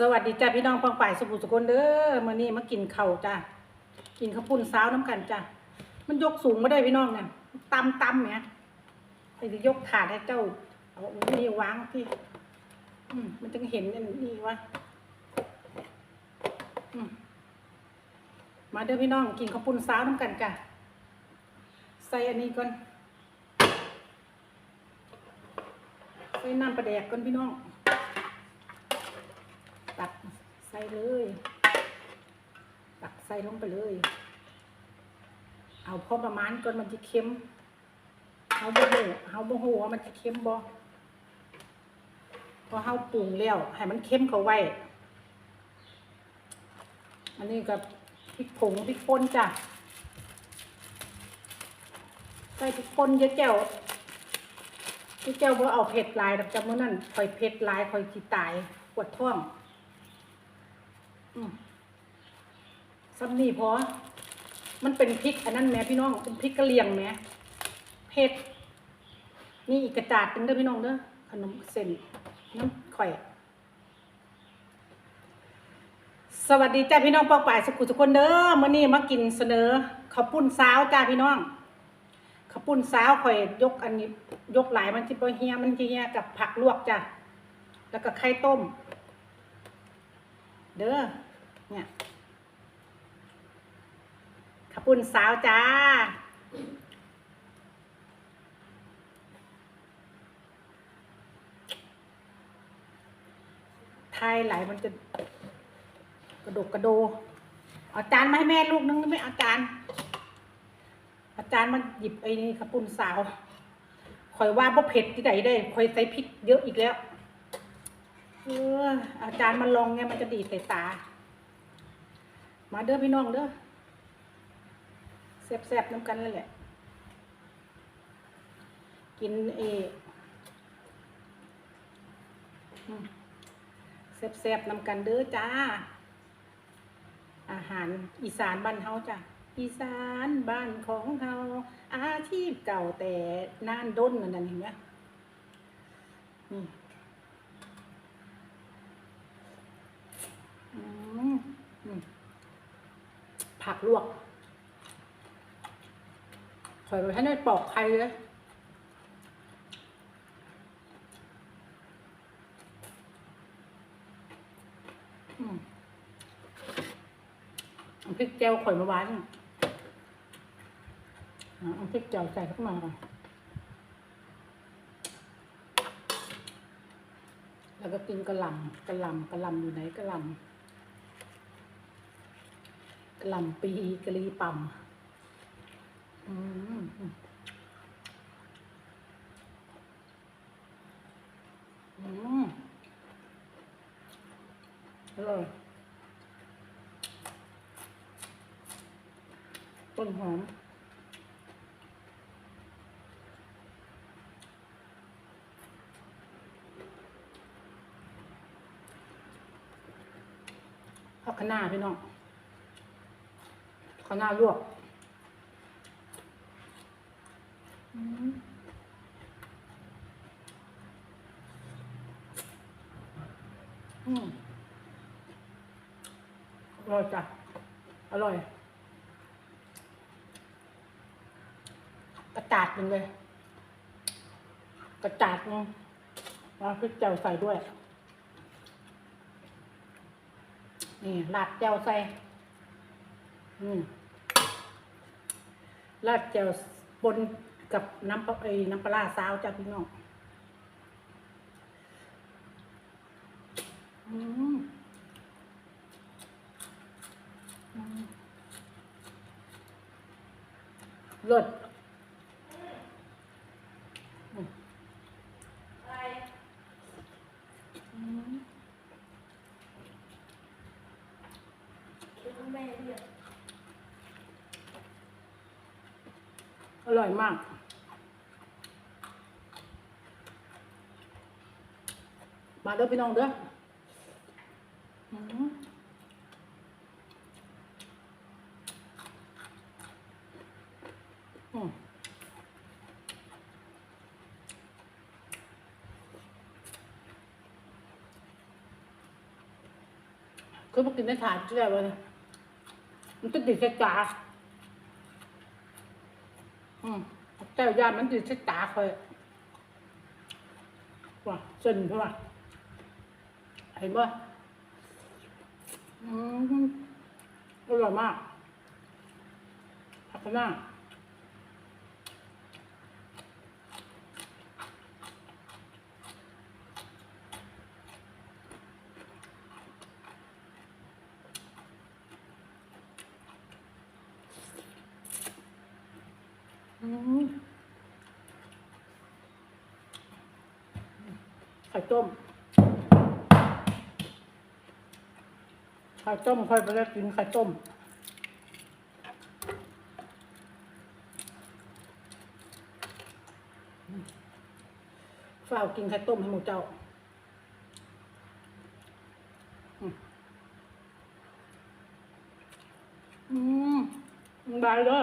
สวัสดีจ้าพี่น้องปังป่ายสมุทรสกลเด้อมื่อนี้มากินเข้าจ้ากินข้าวปุ้นสาวน้ำกันจ้ามันยกสูงไม่ได้พี่น้องเนี่ยตำตำเนี่ยไปจะยกถาดให้เจ้าเอานี่วางที่อืมมันจะเห็นนนี่วะอืมมาเด้อพี่น้องกินข้าวปุ้นสาวน้ำกันจ้าใส่อันนี้ก่อนใส่น้ำปลาแดกก่อนพี่น้อง ตักใส่เลย ตักใส่ลงไปเลย เอาพอประมาณก่อนมันจะเค็มเฮาบ่ฮู้เฮาบ่ฮู้ว่ามันจะเค็มบ่พอเฮาปรุงแล้วให้มันเค็มเข้าไว้ อันนี้กับพริกผงพริกป่นจ้ะใส่พริกป่นเยอะแจ้วเยอะแจ้วบ่เอาเผ็ดลายดอกจ้ะมื้อนั้นข่อยเผ็ดลายข่อยสิตายปวดท้อง ซับนี่พอ มันเป็นพริกอันนั้นแหม่พี่น้อง เป็นพริกกะเหรี่ยงแหม่เผ็ด นี่อีกกระจาดเป็นเด้อพี่น้องเด้อ ขนมเส้นน้ำข่อย สวัสดีจ้าพี่น้องปอกป่ายสุขุทุกคนเด้อมื่อนี้มากินเสนอข้าวปุ้นสาวจ้าพี่น้องข้าวปุ้นสาวข่อยยกอันนี้ยกหลายมันที่เฮียมันที่เฮียกับผักลวกจ้ะแล้วก็ไข่ต้ม เด้อ เนี่ยขปุ่นสาวจ้า ไทยไหลมันจะกระดกกระโด เอาจานมาให้แม่ลูกนึงไม่เอาจานเอาจานมาหยิบไอ้นี่ขปุ่นสาวคอยว่าบ่เผ็ดที่ไหนได้คอยใส่พริกเยอะอีกแล้ว เอออาจารย์มาลองไงมันจะดีใส่ตา มาเด้อพี่น้องเด้อแซ่บๆน้ำกันเลยแหละ กินเออืมแซ่บๆน้ำกันเด้อจ้า อาหารอีสานบ้านเฮาจ้ะอีสานบ้านของเฮาอาชีพเก่าแต่น่านด้นนั่นนั่นเห็นไหมนี่อืมอืม ผักลวกข่อยไปให้ได้ปอกไข่เลยอืมพริกแจวข่อยมาไว้นี่อะเอาพริกแจวใส่เข้ามาก่อนแล้วก็กินกระลำกระลำกระลำอยู่ไหนกระลำ กะหล่ำปีกะลีป่ำอืมอืมอืมอร่อยต้นหอมผักคะน้าพี่น้อง ข้าวหน้าลวกอืมอร่อยจ้ะ อร่อยกระจาดหนึ่งเลย กระจาดหนึงแล้วพริกเจียวใส่ด้วย นี่ราดเจียวใส่ ลาดแจ่วปนกับน้ำปลาไอ้น้ำปลาร้าซาวจ้าพี่น้องอืมอืมเลิศอืมอืม แม่เรียก อร่อยมาก มาเด้อพี่น้องเด้ออืมคือมากินในถาดเชื่อเลยมันจะติดใส่ตา อืมแต่ยามันติดใส่ตาคอยว่าเส้นเพื่อว่าเห็นป่ะอืมอร่อยมากผักคะน้า ไข่ต้ม ไข่ต้มค่อยไปแล้วกินไข่ต้ม ฝ้าวกินไข่ต้มให้หมูเจ้าอืมอืมบายเลย